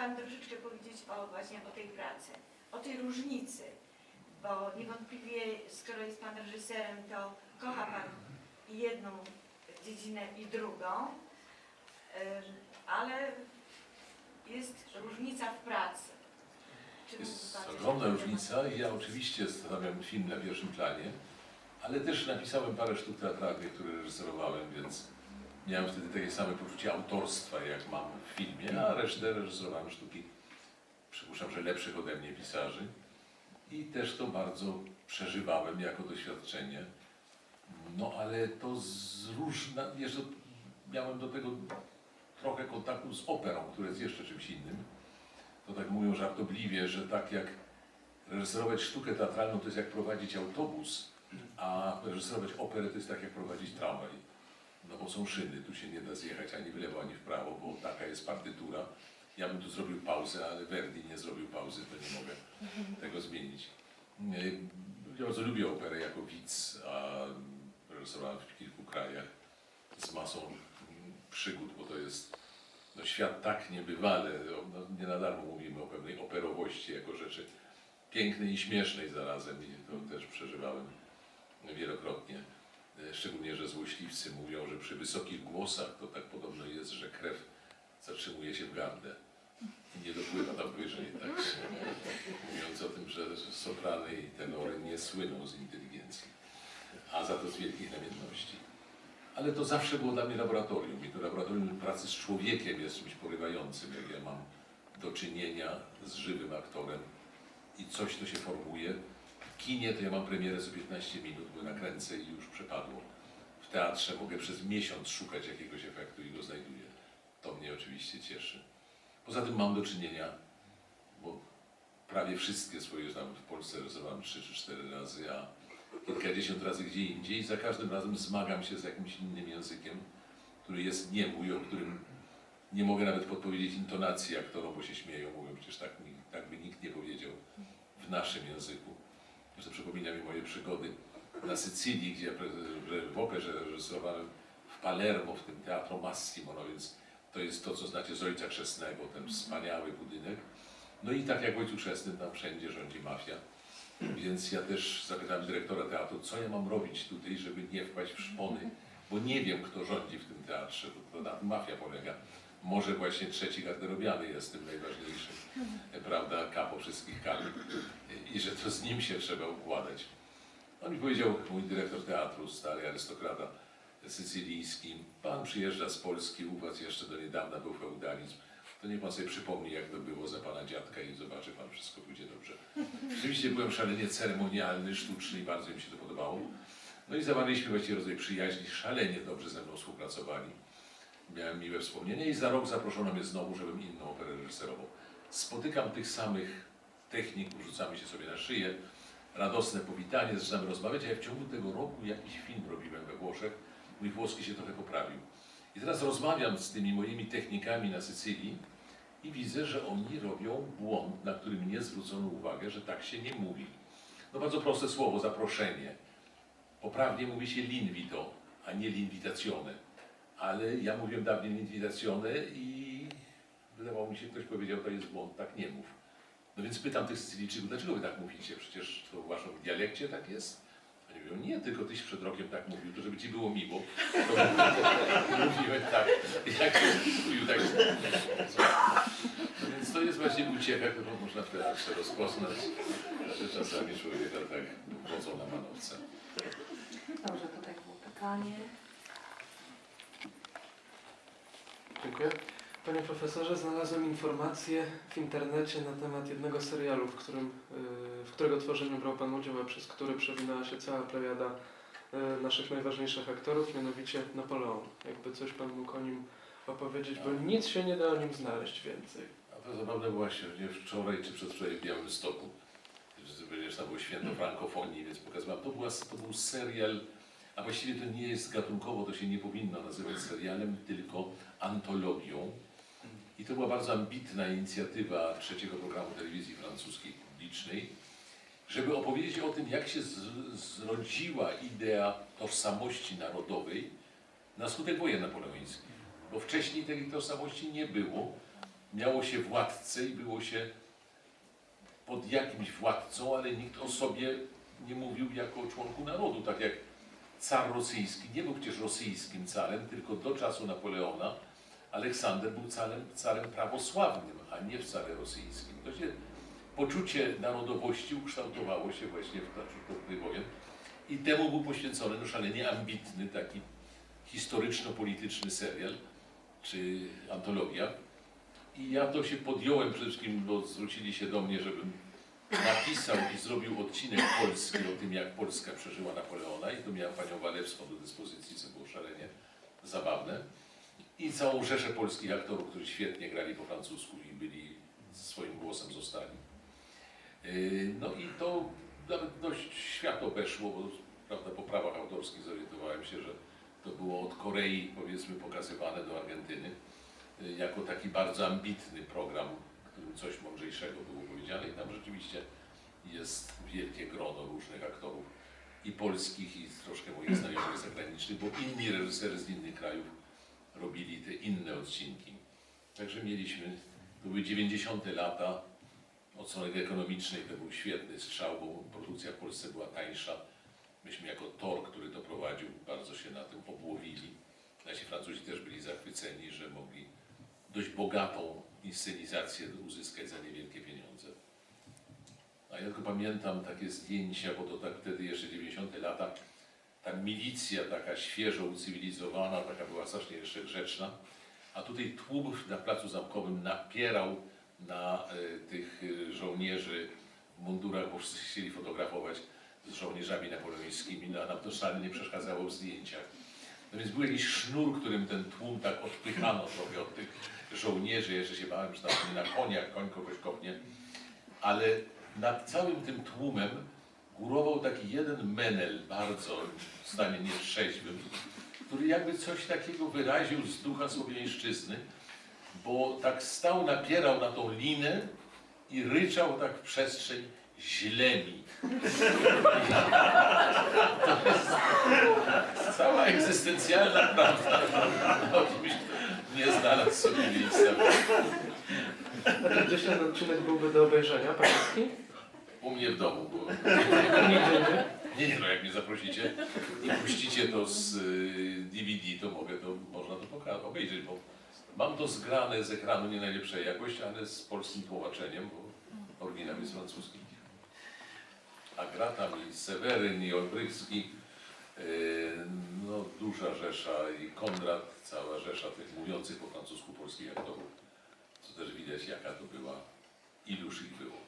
Pan troszeczkę powiedzieć o właśnie o tej pracy, o tej różnicy, bo niewątpliwie skoro jest Pan reżyserem, to kocha Pan i jedną dziedzinę i drugą, ale jest różnica w pracy. Czy Jest ogromna różnica. Ja oczywiście stawiam film na pierwszym planie, ale też napisałem parę sztuk teatralnych, które reżyserowałem, więc miałem wtedy takie same poczucie autorstwa, jak mam w filmie, a resztę reżyserowałem sztuki, przypuszczam, że lepszych ode mnie pisarzy. I też to bardzo przeżywałem jako doświadczenie. No ale to z różna, miałem do tego trochę kontaktu z operą, które jest jeszcze czymś innym. To tak mówią żartobliwie, że tak jak reżyserować sztukę teatralną to jest jak prowadzić autobus, a reżyserować operę to jest tak jak prowadzić tramwaj. No bo są szyny, tu się nie da zjechać ani w lewo, ani w prawo, bo taka jest partytura. Ja bym tu zrobił pauzę, ale Verdi nie zrobił pauzy, to nie mogę tego zmienić. Ja bardzo lubię operę jako widz, a reżyserowałem w kilku krajach z masą przygód, bo to jest no, świat tak niebywale, no, nie na darmo mówimy o pewnej operowości jako rzeczy pięknej i śmiesznej zarazem i to też przeżywałem wielokrotnie. Szczególnie, że złośliwcy mówią, że przy wysokich głosach to tak podobno jest, że krew zatrzymuje się w gardle i nie dopływa tam wyżej. Tak? Mówiąc o tym, że że soprany i tenory nie słyną z inteligencji, a za to z wielkich namiętności. Ale to zawsze było dla mnie laboratorium i to laboratorium pracy z człowiekiem jest czymś porywającym, jak ja mam do czynienia z żywym aktorem i coś to się formuje. Kinie to ja mam premierę za 15 minut, bo nakręcę i już przepadło. W teatrze mogę przez miesiąc szukać jakiegoś efektu i go znajduję. To mnie oczywiście cieszy. Poza tym mam do czynienia, bo prawie wszystkie swoje znam w Polsce realizowałem 3 czy 4 razy, a kilkadziesiąt razy gdzie indziej za każdym razem zmagam się z jakimś innym językiem, który jest nie mój, o którym nie mogę nawet podpowiedzieć intonacji aktorom, bo się śmieją, mówią przecież tak, tak by nikt nie powiedział w naszym języku. Zresztą przypomina mi moje przygody na Sycylii, gdzie ja w operze reżyserowałem w Palermo, w tym Teatro Massimo, no więc to jest to, co znacie z Ojca Chrzestnego, ten wspaniały budynek. No i tak jak w Ojcu Chrzestnym, tam wszędzie rządzi mafia. Więc ja też zapytałem dyrektora teatru, co ja mam robić tutaj, żeby nie wpaść w szpony, bo nie wiem, kto rządzi w tym teatrze, bo to na tym mafia polega. Może właśnie trzeci garderobiany jest tym najważniejszym, e, prawda, kapo wszystkich kap i że to z nim się trzeba układać. On mi powiedział, mój dyrektor teatru, stary arystokrata sycylijski, pan przyjeżdża z Polski, u was jeszcze do niedawna był feudalizm, to niech pan sobie przypomni, jak to było za pana dziadka i zobaczy pan, wszystko pójdzie dobrze. Rzeczywiście byłem szalenie ceremonialny, sztuczny i bardzo mi się to podobało. No i zawarliśmy właściwie rodzaj przyjaźni, szalenie dobrze ze mną współpracowali. Miałem miłe wspomnienia i za rok zaproszono mnie znowu, żebym inną operę reżyserował. Spotykam tych samych techników, rzucamy się sobie na szyję, radosne powitanie, zaczynamy rozmawiać, a ja w ciągu tego roku jakiś film robiłem we Włoszech, mój włoski się trochę poprawił. I teraz rozmawiam z tymi moimi technikami na Sycylii i widzę, że oni robią błąd, na który mnie zwrócono uwagę, że tak się nie mówi. No bardzo proste słowo, zaproszenie. Poprawnie mówi się l'invito, a nie l'invitazione. Ale ja mówiłem dawniej l'invitazione i wydawało mi się, ktoś powiedział, to jest błąd, tak nie mów. No więc pytam tych Sycylijczyków, dlaczego wy tak mówicie? Przecież to w waszym dialekcie tak jest? Oni mówią, nie, tylko tyś przed rokiem tak mówił, to żeby ci było miło. To mówiłem tak, jak mówił tak. Więc to jest właśnie uciecha, którą można teatrze rozpoznać, że czasami człowieka tak wchodzą na manowce. Dobrze, tutaj było pytanie. Dziękuję. Panie profesorze, znalazłem informację w internecie na temat jednego serialu, w, którym, y, w którego tworzeniu brał Pan udział, a przez który przewinęła się cała plejada y, naszych najważniejszych aktorów, mianowicie Napoleon. Jakby coś Pan mógł o nim opowiedzieć, bo nic się nie da o nim znaleźć więcej. A to zabawne właśnie, że nie wczoraj czy przedwczoraj w Białymstoku, że tam było święto frankofonii, więc pokazywałem, to, była, to był serial, a właściwie to nie jest gatunkowo, to się nie powinno nazywać serialem, tylko antologią. I to była bardzo ambitna inicjatywa trzeciego programu telewizji francuskiej publicznej, żeby opowiedzieć o tym, jak się zrodziła idea tożsamości narodowej na skutek wojen napoleońskich. Bo wcześniej tej tożsamości nie było, miało się władcę i było się pod jakimś władcą, ale nikt o sobie nie mówił jako członku narodu, tak jak car rosyjski nie był przecież rosyjskim carem, tylko do czasu Napoleona Aleksander był carem, carem prawosławnym, a nie w carze rosyjskim. To się, poczucie narodowości ukształtowało się właśnie w czasie wojen i temu był poświęcony no, szalenie ambitny taki historyczno-polityczny serial, czy antologia. I ja to się podjąłem przede wszystkim, bo zwrócili się do mnie, żebym napisał i zrobił odcinek polski o tym, jak Polska przeżyła Napoleona i tu miałem panią Walewską do dyspozycji, co było szalenie zabawne. I całą rzeszę polskich aktorów, którzy świetnie grali po francusku i byli swoim głosem zostali. Yy, No i to nawet dość świat obeszło, bo prawda, po prawach autorskich zorientowałem się, że to było od Korei powiedzmy pokazywane do Argentyny yy, jako taki bardzo ambitny program, coś mądrzejszego było powiedziane i tam rzeczywiście jest wielkie grono różnych aktorów i polskich i troszkę moich znajomych zagranicznych, bo inni reżyserzy z innych krajów robili te inne odcinki. Także mieliśmy, to były 90. lata, od strony ekonomicznej to był świetny strzał, bo produkcja w Polsce była tańsza. Myśmy jako Tor, który to prowadził, bardzo się na tym obłowili. Nasi Francuzi też byli zachwyceni, że mogli dość bogatą inscenizację uzyskać za niewielkie pieniądze. A ja tylko pamiętam takie zdjęcia, bo to tak wtedy jeszcze 90. lata, ta milicja taka świeżo ucywilizowana, taka była strasznie jeszcze grzeczna, a tutaj tłum na placu zamkowym napierał na y, tych y, żołnierzy w mundurach, bo wszyscy chcieli fotografować z żołnierzami napoleońskimi, no a nam to szalenie nie przeszkadzało w zdjęciach. No więc był jakiś sznur, którym ten tłum tak odpychano trochę od tych żołnierzy. Jeszcze się bałem, że na koniach koń kogoś kopnie. Ale nad całym tym tłumem górował taki jeden menel, bardzo w stanie nietrzeźwym, który jakby coś takiego wyraził z ducha słowiańszczyzny, bo tak stał, napierał na tą linę i ryczał tak w przestrzeń źle mi. To jest cała egzystencjalna prawda nie znalazł sobie miejsca. Gdzieś ten odcinek byłby do obejrzenia, pański? U mnie w domu, bo Nigdzie nie. Nie, no jak mnie zaprosicie i puścicie to z y, DVD, to mogę to, można to obejrzeć, bo mam to zgrane z ekranu nie najlepszej jakości, ale z polskim tłumaczeniem, bo oryginał jest francuski. A gra tam i Seweryn, i Olbrychski, y, no duża rzesza i Konrad, cała rzesza tych mówiących po francusku polskich aktorów, co też widać jaka to była, iluż ich było.